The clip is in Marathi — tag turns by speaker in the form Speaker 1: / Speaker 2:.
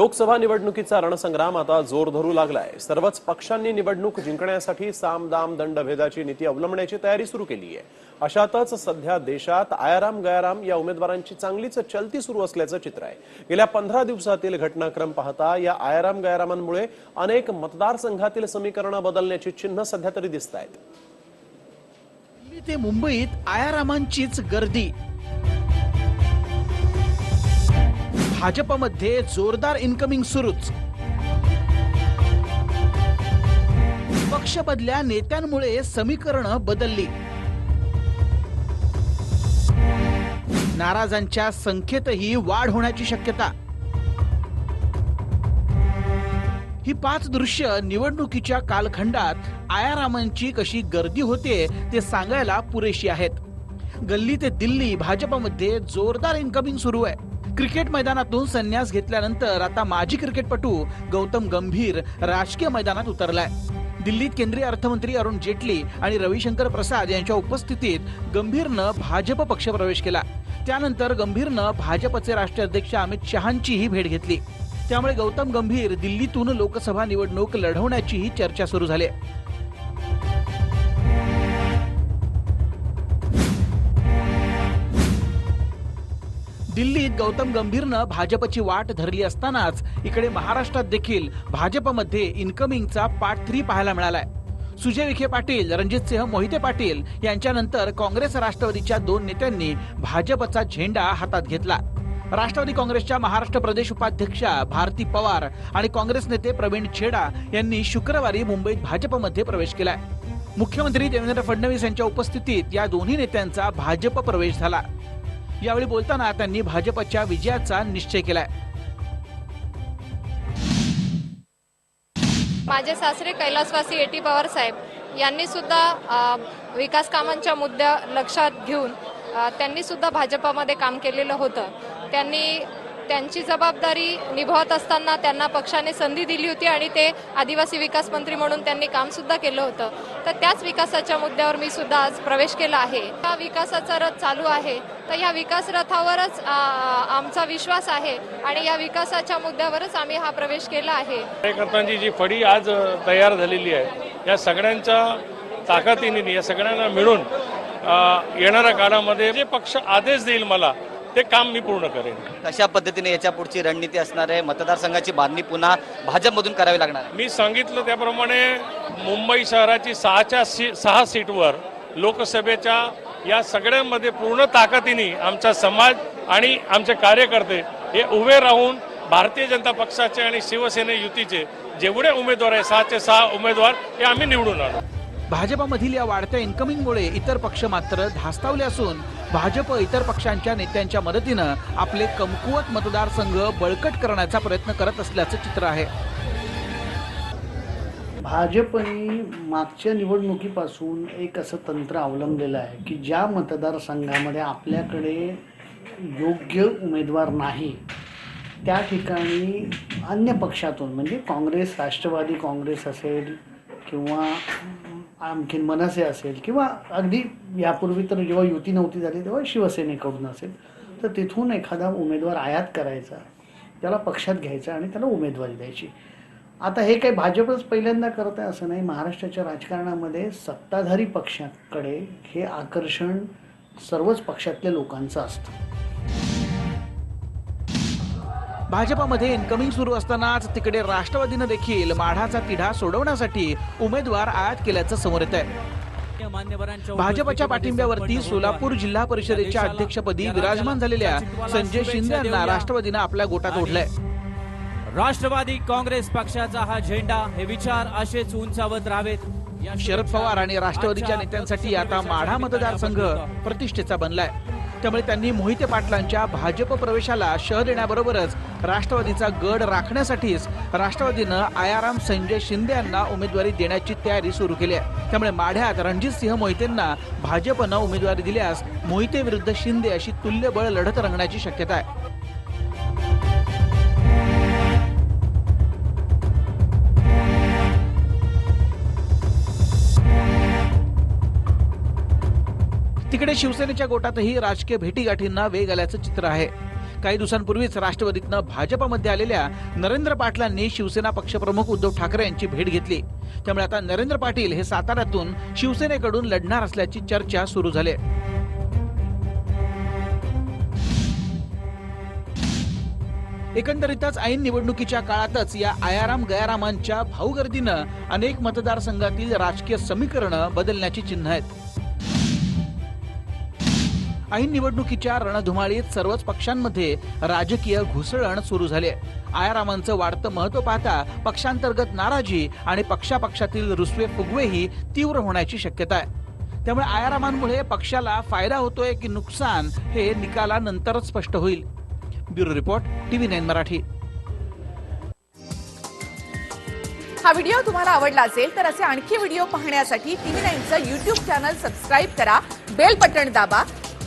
Speaker 1: लोकसभा निवडणुकीचा रणसंग्राम आता जोर धरू लागलाय. सर्वच पक्षांनी निवडणूक जिंकण्यासाठी साम दाम दंडभेदाची नीती अवलंबण्याची तयारी सुरू केली आहे. अशातच सध्या देशात आयाराम गयाराम या उमेदवारांची चांगलीच चलती सुरू असल्याचं चित्र आहे. गेल्या पंधरा दिवसातील घटनाक्रम पाहता या आयाराम गयारामांमुळे अनेक मतदारसंघातील समीकरणं बदलण्याची चिन्ह सध्या तरी दिसत आहेत
Speaker 2: दिल्ली ते मुंबईत आयारामांचीच गर्दी. भाजपमध्ये जोरदार इन्कमिंग सुरूच. पक्ष बदल्या नेत्यांमुळे समीकरणं बदलली. नाराजांच्या संख्येतही वाढ होण्याची शक्यता. ही पाच दृश्य निवडणुकीच्या कालखंडात आयारामांची कशी गर्दी होते ते सांगायला पुरेशी आहेत. गल्ली ते दिल्ली भाजपमध्ये जोरदार इन्कमिंग सुरू आहे. क्रिकेट मैदानातून संन्यास घेतल्यानंतर आता माजी क्रिकेटपटू गौतम गंभीर राजकीय मैदानात उतरलाय. दिल्लीत केंद्रीय अर्थमंत्री अरुण जेटली आणि रविशंकर प्रसाद यांच्या उपस्थितीत गंभीरनं भाजप पक्ष प्रवेश केला. त्यानंतर गंभीरनं भाजपचे राष्ट्रीय अध्यक्ष अमित शहांचीही भेट घेतली. त्यामुळे गौतम गंभीर दिल्लीतून लोकसभा निवडणूक लढवण्याचीही चर्चा सुरू झाली दिल्लीत गौतम गंभीरनं भाजपची वाट धरली असतानाच इकडे महाराष्ट्रात देखील भाजपमध्ये इन्कमिंगचा पार्ट थ्री पाहायला मिळालाय. सुजय विखे पाटील रणजितसिंह मोहिते पाटील यांच्यानंतर काँग्रेस राष्ट्रवादीच्या दोन नेत्यांनी भाजपचा झेंडा हातात घेतला. राष्ट्रवादी काँग्रेसच्या महाराष्ट्र प्रदेश उपाध्यक्षा भारती पवार आणि काँग्रेस नेते प्रवीण छेडा यांनी शुक्रवारी मुंबईत भाजपमध्ये प्रवेश केलाय. मुख्यमंत्री देवेंद्र फडणवीस यांच्या उपस्थितीत या दोन्ही नेत्यांचा भाजप प्रवेश झाला. यावेळी बोलताना त्यांनी भाजपच्या विजयाचा निश्चय केलाय.
Speaker 3: माझे सासरे कैलासवासी एटी पवार साहेब यांनी सुद्धा विकास कामांच्या मुद्द्या लक्षात घेऊन त्यांनी सुद्धा भाजपामध्ये काम केलेलं होतं. त्यांनी त्यांची जबाबदारी निभावत असताना त्यांना पक्षाने संधी दिली होती आणि ते आदिवासी विकास मंत्री म्हणून त्यांनी काम सुद्धा केलं होतं. तर त्याच विकासाच्या मुद्द्यावर मी सुद्धा आज प्रवेश केला आहे. हा विकासाचा रथ चालू आहे. तर या विकास रथावरच आमचा विश्वास आहे आणि या विकासाच्या मुद्द्यावरच आम्ही हा प्रवेश केला आहे.
Speaker 4: कार्यकर्त्यांची जी फडी आज तयार झालेली आहे या सगळ्यांच्या ताकदीने या सगळ्यांना मिळून येणाऱ्या काळामध्ये जे पक्ष आदेश देईल मला ते काम मी पूर्ण करेन.
Speaker 5: कशा पद्धतीने याच्या पुढची रणनीती असणार आहे? मतदारसंघाची बांधणी पुन्हा भाजपमधून करावी लागणार आहे.
Speaker 4: मी सांगितलं त्याप्रमाणे मुंबई शहराची सहाच्या सी सहा सीटवर लोकसभेच्या या सगळ्यांमध्ये पूर्ण ताकदीने आमचा समाज आणि आमचे कार्यकर्ते हे उभे राहून भारतीय जनता पक्षाचे आणि शिवसेने युतीचे जेवढे उमेदवार आहे सहाचे सहा उमेदवार हे आम्ही निवडून आणू.
Speaker 2: भाजपमधील या वाढत्या इन्कमिंगमुळे इतर पक्ष मात्र धास्तावले असून भाजप इतर पक्षांच्या नेत्यांच्या मदतीनं आपले कमकुवत मतदारसंघ बळकट करण्याचा प्रयत्न करत असल्याचं चित्र आहे.
Speaker 6: भाजपने मागच्या निवडणुकीपासून एक असं तंत्र अवलंबलेलं आहे की ज्या मतदारसंघामध्ये आपल्याकडे योग्य उमेदवार नाही त्या ठिकाणी अन्य पक्षातून म्हणजे काँग्रेस राष्ट्रवादी काँग्रेस असेल किंवा आणखीन मनसे असेल किंवा अगदी यापूर्वी तर जेव्हा युती नव्हती झाली तेव्हा शिवसेनेकडून असेल तर तिथून एखादा उमेदवार आयात करायचा त्याला पक्षात घ्यायचा आणि त्याला उमेदवारी द्यायची. आता हे काही भाजपच पहिल्यांदा करत आहे असं नाही. महाराष्ट्राच्या राजकारणामध्ये सत्ताधारी पक्षाकडे हे आकर्षण सर्वच पक्षातल्या लोकांचं असतं.
Speaker 2: भाजपमध्ये इन्कमिंग सुरू असतानाच तिकडे राष्ट्रवादीनं देखील माढाचा तिढा सोडवण्यासाठी उमेदवार आयात केल्याचं समोर येत आहे भाजपच्या पाठिंब्यावरती सोलापूर जिल्हा परिषदेच्या अध्यक्षपदी विराजमान झालेल्या संजय शिंदे यांना राष्ट्रवादीनं आपल्या गोटात ओढलंय.
Speaker 7: राष्ट्रवादी काँग्रेस पक्षाचा हा झेंडा हे विचार असेच उंचावत राहावेत. या
Speaker 2: शरद पवार आणि राष्ट्रवादीच्या नेत्यांसाठी आता माढा मतदारसंघ प्रतिष्ठेचा बनलाय. त्यामुळे त्यांनी मोहिते पाटलांच्या भाजप प्रवेशाला शह देण्याबरोबरच राष्ट्रवादीचा गड राखण्यासाठीच राष्ट्रवादीनं आयाराम संजय शिंदे यांना उमेदवारी देण्याची तयारी सुरू केली आहे. त्यामुळे माढ्यात रणजित सिंह मोहितेंना भाजपनं उमेदवारी दिल्यास मोहिते विरुद्ध शिंदे अशी तुल्यबळ लढत रंगण्याची शक्यता आहे. तिकडे शिवसेनेच्या गोटातही राजकीय भेटीगाठींना वेग आल्याचं चित्र आहे. काही दिवसांपूर्वीच राष्ट्रवादीतनं भाजपमध्ये आलेल्या नरेंद्र पाटलांनी शिवसेना पक्षप्रमुख उद्धव ठाकरे यांची भेट घेतली. त्यामुळे आता नरेंद्र पाटील हे साताऱ्यातून शिवसेनेकडून लढणार असल्याची चर्चा सुरू झाली एकंदरीतच ऐन निवडणुकीच्या काळातच या आयाराम गयारामांच्या भाऊगर्दीनं अनेक मतदारसंघातील राजकीय समीकरणं बदलण्याची चिन्ह आहेत. ऐन निवडणुकीच्या रणधुमाळीत सर्वच पक्षांमध्ये राजकीय घुसळण सुरू झाले. आयारामांचं वाढतं महत्त्व पाहता पक्षांतर्गत नाराजी आणि पक्षापक्षातील रुसवे फुगवेही तीव्र होण्याची शक्यता आहे. त्यामुळे आयारामांमुळे पक्षाला फायदा होतोय की नुकसान हे निकालानंतरच स्पष्ट होईल. Bureau report TV nine Marathi.
Speaker 8: हा व्हिडिओ तुम्हाला आवडला असेल तर असे आणखी व्हिडिओ पाहण्यासाठी टीव्ही नाईनचं युट्यूब चॅनल सबस्क्राईब करा बेल बटण दाबा